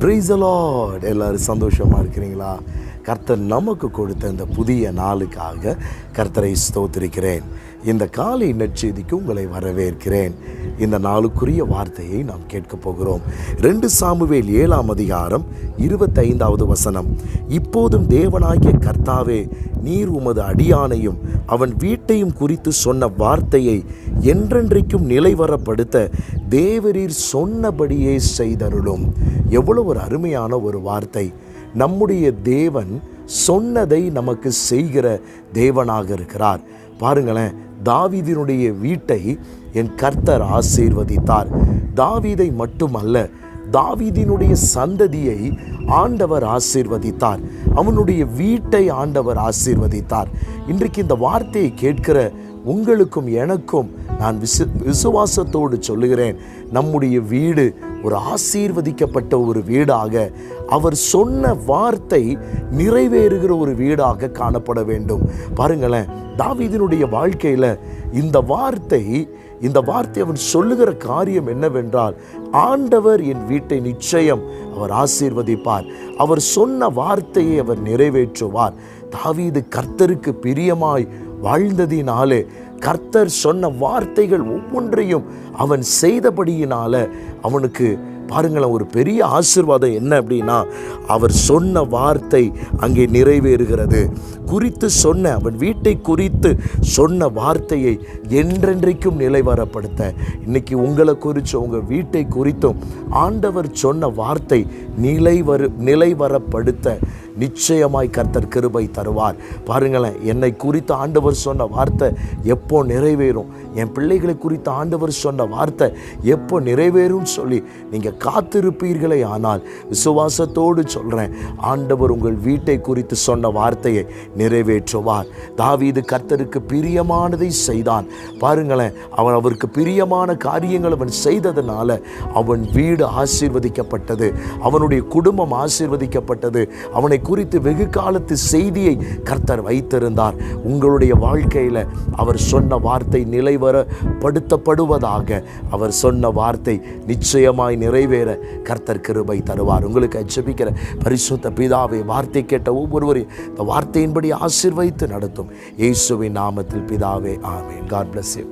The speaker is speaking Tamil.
ப்ரைஸ் அலாட் எல்லாரும் சந்தோஷமாக இருக்கிறீங்களா? கர்த்தர் நமக்கு கொடுத்த இந்த புதிய நாளுக்காக கர்த்தரை ஸ்தோத்திருக்கிறேன். இந்த காலை நற்செய்திக்கு உங்களை வரவேற்கிறேன். இந்த நாளுக்குரிய வார்த்தையை நாம் கேட்க போகிறோம். ரெண்டு சாமுவேல் ஏழாம் அதிகாரம் இருபத்தைந்தாவது வசனம். இப்போதும் தேவனாகிய கர்த்தாவே நீர் உமது அடியானையும் அவன் வீட்டையும் குறித்து சொன்ன வார்த்தையை என்றென்றைக்கும் நிலைவரப்படுத்த தேவரீர் சொன்னபடியே செய்தருளும். எவ்வளோ ஒரு அருமையான ஒரு வார்த்தை. நம்முடைய தேவன் சொன்னதை நமக்கு செய்கிற தேவனாக இருக்கிறார். பாருங்களேன் தாவீதினுடைய வீட்டை என் கர்த்தர் ஆசீர்வதித்தார். தாவீதை மட்டுமல்ல தாவீதினுடைய சந்ததியை ஆண்டவர் ஆசீர்வதித்தார். அவனுடைய வீட்டை ஆண்டவர் ஆசீர்வதித்தார். இன்றைக்கு இந்த வார்த்தையை கேட்கிற உங்களுக்கும் எனக்கும் நான் விசு விசுவாசத்தோடு சொல்லுகிறேன். நம்முடைய வீடு ஒரு ஆசீர்வதிக்கப்பட்ட ஒரு வீடாக அவர் சொன்ன வார்த்தை நிறைவேறுகிற ஒரு வீடாக காணப்பட வேண்டும். பாருங்களேன் தாவீதினுடைய வாழ்க்கையில் இந்த வார்த்தை இந்த வார்த்தை அவன் சொல்லுகிற காரியம் என்னவென்றால் ஆண்டவர் என் வீட்டை நிச்சயம் அவர் ஆசீர்வதிப்பார். அவர் சொன்ன வார்த்தையை அவர் நிறைவேற்றுவார். தாவீது கர்த்தருக்கு பிரியமாய் வாழ்ந்ததினாலே கர்த்தர் சொன்ன வார்த்தைகள் ஒவ்வொன்றையும் அவன் செய்தபடியினால அவனுக்கு பாருங்களேன் ஒரு பெரிய ஆசிர்வாதம் என்ன அப்படின்னா அவர் சொன்ன வார்த்தை அங்கே நிறைவேறுகிறது. குறித்து சொன்ன அவன் வீட்டை குறித்து சொன்ன வார்த்தையை என்றென்றைக்கும் நிலைவரப்படுத்த. இன்னைக்கு உங்களை குறித்து உங்கள் வீட்டை குறித்தும் ஆண்டவர் சொன்ன வார்த்தை நிலைவரு நிலைவரப்படுத்த. நிச்சயமாய் கர்த்தர் கிருபை தருவார். பாருங்களேன் என்னை குறித்து ஆண்டவர் சொன்ன வார்த்தை எப்போ நிறைவேறும்? என் பிள்ளைகளை குறித்து ஆண்டவர் சொன்ன வார்த்தை எப்போ நிறைவேறும் சொல்லி நீங்கள் காத்திருப்பீர்களே ஆனால் விசுவாசத்தோடு சொல்கிறேன் ஆண்டவர் உங்கள் வீட்டை குறித்து சொன்ன வார்த்தையை நிறைவேற்றுவார். தாவீது கர்த்தருக்கு பிரியமானதை செய்தான். பாருங்களேன் அவன் அவருக்கு பிரியமான காரியங்கள் அவன் செய்ததுனால அவன் வீடு ஆசீர்வதிக்கப்பட்டது அவனுடைய குடும்பம் ஆசீர்வதிக்கப்பட்டது அவனை குறித்து வெகு காலத்து செய்தியை கர்த்தர் வைத்திருந்தார். உங்களுடைய வாழ்க்கையில் அவர் சொன்ன வார்த்தை நிலைவரப்படுத்தப்படுவதாக அவர் சொன்ன வார்த்தை நிச்சயமாய் நிறைவேற கர்த்தர் கிருபை தருவார். உங்களுக்கு அச்சபிக்கிற பரிசுத்த பிதாவை வார்த்தை கேட்ட ஒவ்வொருவரையும் இந்த வார்த்தையின்படி ஆசீர்வைத்து நடத்தும். இயேசுவின் நாமத்தில் பிதாவே ஆமேன். God bless you